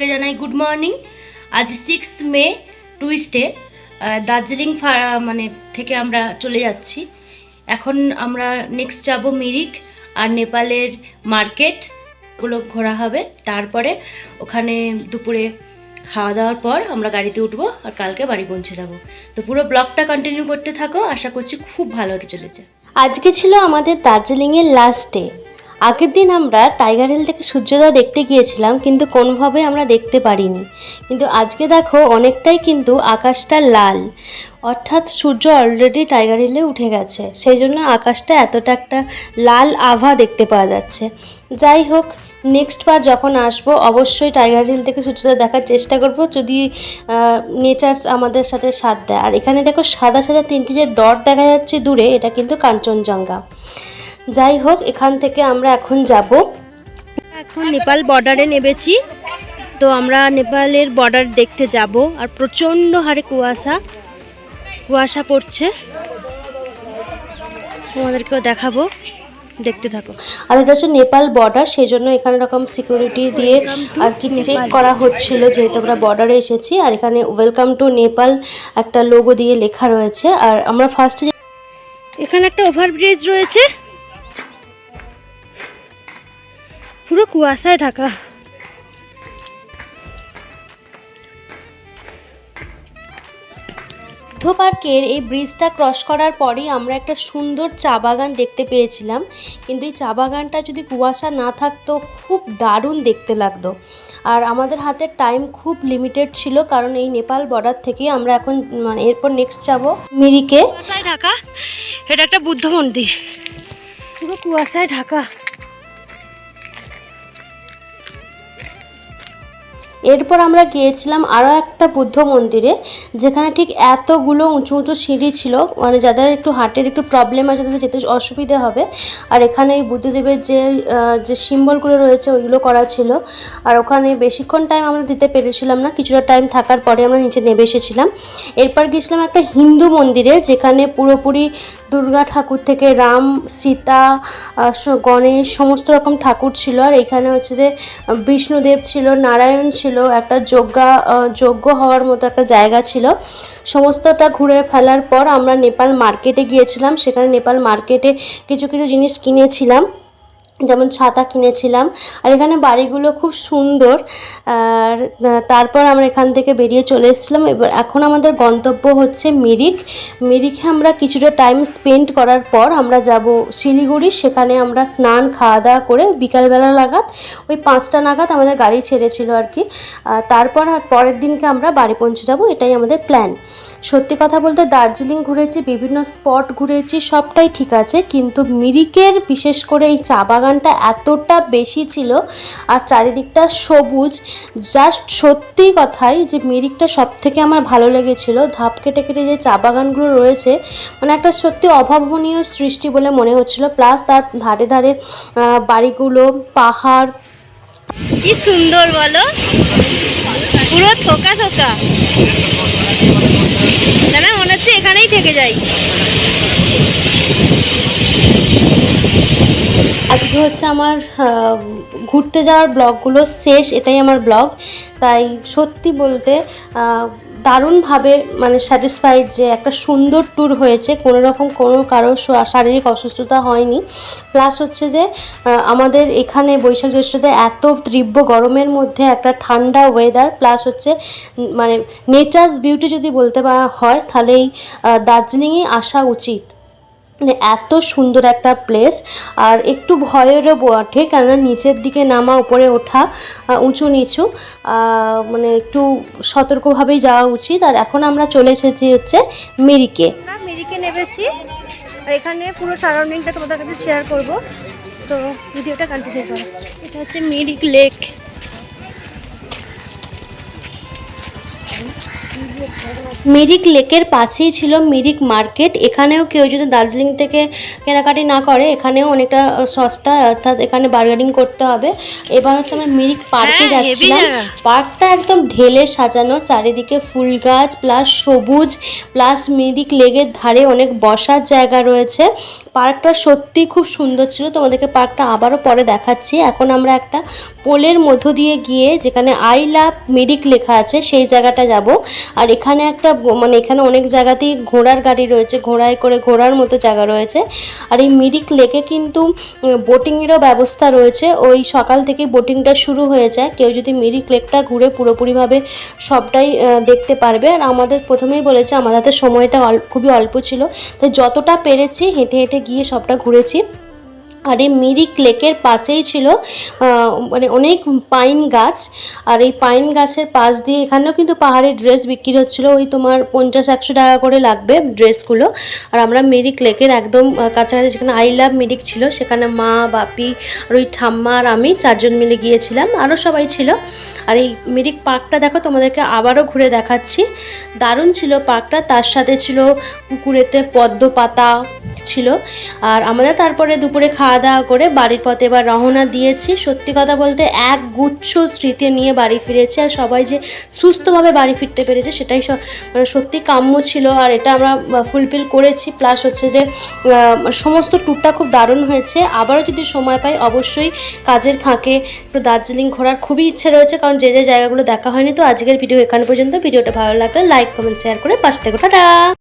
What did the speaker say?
সকলকে জানাই good morning আজ সিক্স মে টুইস্টে দার্জিলিং মানে থেকে আমরা চলে যাচ্ছি। এখন আমরা নেক্সট যাব মিরিক আর নেপালের মার্কেটগুলো ঘোরা হবে। তারপরে ওখানে দুপুরে খাওয়া দাওয়ার পর আমরা গাড়িতে উঠবো আর কালকে বাড়ি পৌঁছে যাব। তো পুরো ব্লগটা কন্টিনিউ করতে থাকো। আশা করছি খুব ভালো হতে চলেছে। আজকে ছিল আমাদের দার্জিলিংয়ের লাস্ট ডে আগের দিন আমরা টাইগার হিল থেকে সূর্যোদয় দেখতে গিয়েছিলাম, কিন্তু কোনোভাবে আমরা দেখতে পারিনি। কিন্তু আজকে দেখো, অনেকটাই কিন্তু আকাশটা লাল। অর্থাৎ সূর্য অলরেডি টাইগার হিলে উঠে গেছে। সেই জন্য আকাশটা এতটা একটা লাল আভা দেখতে পাওয়া যাচ্ছে। যাই হোক নেক্সট বার যখন আসব, অবশ্যই টাইগার হিল থেকে সূর্যোদয় দেখার চেষ্টা করব, যদি নেচার আমাদের সাথে সাথ দেয়। আর এখানে দেখো, সাদা সাদা তিনটি যে ডট দেখা যাচ্ছে দূরে, এটা কিন্তু কাঞ্চনজঙ্ঘা। যাই হোক এখান থেকে আমরা এখন যাব। এখন নেপাল বর্ডারে নেমেছি। তো আমরা নেপালের বর্ডার দেখতে যাব। আর প্রচণ্ড হারে কুয়াশা কুয়াশা পড়ছে। তোমাদেরকেও দেখাবো। দেখতে থাকো। আর এটা হচ্ছে নেপাল বর্ডার সেই জন্য এখানে রকম সিকিউরিটি দিয়ে আর কি চেক করা হচ্ছিল যেহেতু আমরা বর্ডারে এসেছি। আর এখানে ওয়েলকাম টু নেপাল একটা লোগো দিয়ে লেখা রয়েছে। আর আমরা ফার্স্টে এখানে একটা ওভারব্রিজ রয়েছে। পুরো কুয়াশায় ঢাকা। বুদ্ধ পার্কের এই ব্রিজটা ক্রস করার পরেই আমরা একটা সুন্দর চা বাগান দেখতে পেয়েছিলাম। কিন্তু এই চা বাগানটা যদি কুয়াশা না থাকতো খুব দারুণ দেখতে লাগতো। আর আমাদের হাতে টাইম খুব লিমিটেড ছিল কারণ এই নেপাল বর্ডার থেকে আমরা এখন মানে এরপর নেক্সট যাব মিরিকে। ঢাকা এটা একটা বুদ্ধ মন্দির। পুরো কুয়াশায় ঢাকা। এরপর আমরা গিয়েছিলাম আরও একটা বুদ্ধ মন্দিরে, যেখানে ঠিক এতগুলো উঁচু উঁচু সিঁড়ি ছিল মানে যাদের একটু হার্টের একটু প্রবলেম আছে, তাদের যেতে অসুবিধে হবে। আর এখানে এই বুদ্ধদেবের যে যে সিম্বলগুলো রয়েছে, ওইগুলো করা ছিল। আর ওখানে বেশিক্ষণ টাইম আমরা দিতে পেরেছিলাম না, কিছুটা টাইম থাকার পরে আমরা নিচে নেমে এসেছিলাম। এরপর গিয়েছিলাম একটা হিন্দু মন্দিরে, যেখানে পুরোপুরি দুর্গা ঠাকুর থেকে রাম, সীতা গণেশ, সমস্ত রকম ঠাকুর ছিল। আর এখানে হচ্ছে যে, বিষ্ণুদেব ছিল, নারায়ণ ছিল, একটা যজ্ঞা যজ্ঞ হওয়ার মতো একটা জায়গা ছিল। সমস্তটা ঘুরে ফেলার পর আমরা নেপাল মার্কেটে গিয়েছিলাম। সেখানে নেপাল মার্কেটে কিছু কিছু জিনিস কিনেছিলাম। যেমন ছাতা কিনেছিলাম। আর এখানে বাড়িগুলো খুব সুন্দর। আর তারপর আমরা এখান থেকে বেরিয়ে চলে এসেছিলাম। এবার এখন আমাদের গন্তব্য হচ্ছে মিরিক। মিরিকে আমরা কিছুটা টাইম স্পেন্ড করার পর আমরা যাব শিলিগুড়ি। সেখানে আমরা স্নান খাওয়া দাওয়া করে বিকালবেলা নাগাদ, ওই পাঁচটা নাগাদ আমাদের গাড়ি ছেড়েছিল আর কি। তারপর পরের দিনকে আমরা বাড়ি পৌঁছে যাব। এটাই আমাদের প্ল্যান সত্যি কথা বলতে দার্জিলিং ঘুরেছি, বিভিন্ন স্পট ঘুরেছি, সবটাই ঠিক আছে, কিন্তু মিরিকের বিশেষ করে এই চা বাগানটা এতটা বেশি ছিল আর চারিদিকটা সবুজ জাস্ট সত্যি কথাই যে মিরিকটা সব থেকে আমার ভালো লেগেছিল, ধাপ কেটে কেটে যে চা বাগানগুলো রয়েছে মানে একটা সত্যি অভাবনীয় সৃষ্টি বলে মনে হচ্ছিল প্লাস তার ধারে ধারে বাড়িগুলো, পাহাড়। কি সুন্দর বলো। পুরো থোকা থোকা। না মনে হচ্ছে এখানেই থেকে যাই। আজকে হচ্ছে আমার ঘুরতে যাওয়ার ব্লগগুলো শেষ, এটাই আমার ব্লগ। তাই সত্যি বলতে দারুণভাবে মানে স্যাটিসফাইড যে একটা সুন্দর ট্যুর হয়েছে। কোনো রকম কোনো কারও শারীরিক অসুস্থতা হয়নি। প্লাস হচ্ছে যে আমাদের এখানে বৈশাখ জ্যৈষ্ঠতে এত তীব্র গরমের মধ্যে একটা ঠান্ডা ওয়েদার প্লাস হচ্ছে মানে নেচার্স বিউটি যদি বলতে হয় তাহলে এই দার্জিলিংয়ে আসা উচিত। মানে এত সুন্দর একটা প্লেস আর একটু ভয়েরও বটে কেননা নিচের দিকে নামা, উপরে ওঠা উঁচু নিচু মানে একটু সতর্কভাবেই যাওয়া উচিত। আর এখন আমরা চলে এসেছি হচ্ছে মেরিকে। মিরিকে নেমেছি। আর এখানে পুরো সারাউন্ডিংটা তোমাদের কাছে শেয়ার করব। তো ভিডিওটা কন্টিনিউ করো। এটা হচ্ছে মিরিক লেক। মিরিক লেকের পাশেই ছিল মিরিক মার্কেট। এখানেও কেউ যদি দার্জিলিং থেকে কেনাকাটি না করে এখানেও অনেকটা সস্তা অর্থাৎ এখানে বার্গেনিং করতে হবে। এবার হচ্ছে আমরা মিরিক পার্কে হ্যাঁ, যাচ্ছিলাম। পার্কটা একদম ঢেলে সাজানো চারিদিকে ফুল গাছ প্লাস সবুজ প্লাস মিরিক লেগের ধারে অনেক বসার জায়গা রয়েছে। পার্কটা সত্যি খুব সুন্দর ছিল। তোমাদেরকে পার্কটা আবারও পরে দেখাচ্ছি। এখন আমরা একটা পোলের মধ্য দিয়ে গিয়ে যেখানে আই লাভ মিরিক লেখা আছে, সেই জায়গাটা যাব। আর এখানে একটা মানে এখানে অনেক জায়গাতেই ঘোড়ার গাড়ি রয়েছে, ঘোড়ায় করে ঘোড়ার মতো জায়গা রয়েছে। আর এই মিরিক লেকে কিন্তু বোটিংয়েরও ব্যবস্থা রয়েছে। ওই সকাল থেকেই বোটিংটা শুরু হয়ে যায়। কেউ যদি মিরিক লেকটা ঘুরে পুরোপুরিভাবে সবটাই দেখতে পারবে। আর আমাদের প্রথমেই বলেছে, আমাদের হাতে সময়টা খুবই অল্প ছিল। তো যতটা পেরেছি হেঁটে হেঁটে গিয়ে সবটা ঘুরেছি। আর এই মিরিক লেকের পাশেই ছিল মানে অনেক পাইন গাছ। আর এই পাইন গাছের পাশ দিয়ে এখানেও কিন্তু পাহাড়ের ড্রেস বিক্রি হচ্ছিল। ওই তোমার পঞ্চাশ, একশো টাকা করে লাগবে ড্রেসগুলো। আর আমরা মিরিক লেকের একদম কাছাকাছি যেখানে আই লাভ মিরিক ছিল, সেখানে মা, বাপি আর ওই ঠাম্মা আর আমি চারজন মিলে গিয়েছিলাম। আরও সবাই ছিল। আর এই মিরিক পার্কটা দেখো, তোমাদেরকে আবারও ঘুরে দেখাচ্ছি। দারুণ ছিল পার্কটা। তার সাথে ছিল পুকুরেতে পদ্ম পাতা ছিল। আর আমরা তারপরে দুপুরে খাওয়া দাওয়া করে বাড়ির পথে এবার রওনা দিয়েছি। সত্যি কথা বলতে এক গুচ্ছ স্মৃতি নিয়ে বাড়ি ফিরেছে আর সবাই যে সুস্থভাবে বাড়ি ফিরতে পেরেছে সেটাই মানে সত্যি কাম্য ছিল। আর এটা আমরা ফুলফিল করেছি। প্লাস হচ্ছে যে সমস্ত ট্যুরটা খুব দারুণ হয়েছে। আবারও যদি সময় পাই, অবশ্যই কাজের ফাঁকে একটু দার্জিলিং ঘোরার খুবই ইচ্ছে রয়েছে। কারণ যে যে জায়গাগুলো দেখা হয়নি, তো আজকের ভিডিও এখানে পর্যন্ত। ভিডিওটা ভালো লাগলে লাইক কমেন্ট শেয়ার করে পাশে থেকে। টাটা!